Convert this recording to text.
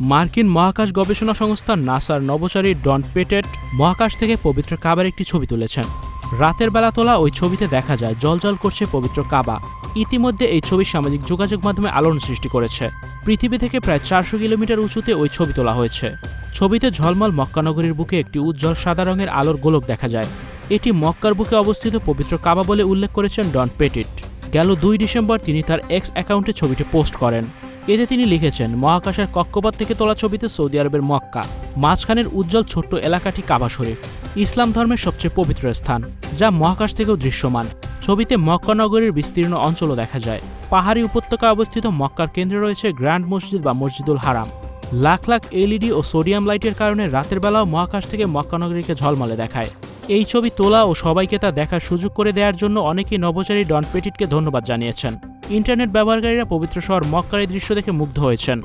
মার্কিন মহাকাশ গবেষণা সংস্থা নাসার নভোচারী ডন পেটেট মহাকাশ থেকে পবিত্র কাবার একটি ছবি তুলেছেন। রাতের বেলা তোলা ওই ছবিতে দেখা যায় জলজল করছে পবিত্র কাবা। ইতিমধ্যে এই ছবি সামাজিক যোগাযোগ মাধ্যমে আলোড়ন সৃষ্টি করেছে। পৃথিবী থেকে প্রায় চারশো কিলোমিটার উঁচুতে ওই ছবি তোলা হয়েছে। ছবিতে ঝলমল মক্কানগরীর বুকে একটি উজ্জ্বল সাদা রঙের আলোর গোলক দেখা যায়। এটি মক্কার বুকে অবস্থিত পবিত্র কাবা বলে উল্লেখ করেছেন ডন পেটিট। গেল দুই ডিসেম্বর তিনি তার এক্স অ্যাকাউন্টে ছবিটি পোস্ট করেন। এতে তিনি লিখেছেন, মহাকাশের কক্ষপথ থেকে তোলা ছবিতে সৌদি আরবের মক্কা, মাঝখানের উজ্জ্বল ছোট্ট এলাকাটি কাবা শরীফ, ইসলাম ধর্মের সবচেয়ে পবিত্র স্থান, যা মহাকাশ থেকেও দৃশ্যমান। ছবিতে মক্কা নগরীর বিস্তীর্ণ অঞ্চলও দেখা যায়। পাহাড়ি উপত্যকায় অবস্থিত মক্কার কেন্দ্রে রয়েছে গ্র্যান্ড মসজিদ বা মসজিদুল হারাম। লাখ লাখ এলইডি ও সোডিয়াম লাইটের কারণে রাতের বেলাও মহাকাশ থেকে মক্কা নগরীকে ঝলমলে দেখায়। এই ছবি তোলা ও সবাইকে তা দেখার সুযোগ করে দেওয়ার জন্য অনেকেই নভোচারী ডন পেটিটকে ধন্যবাদ জানিয়েছেন। ইন্টারনেট ব্যবহারকারীরা পবিত্র শহর মক্কার এই দৃশ্য দেখে মুগ্ধ হয়েছেন।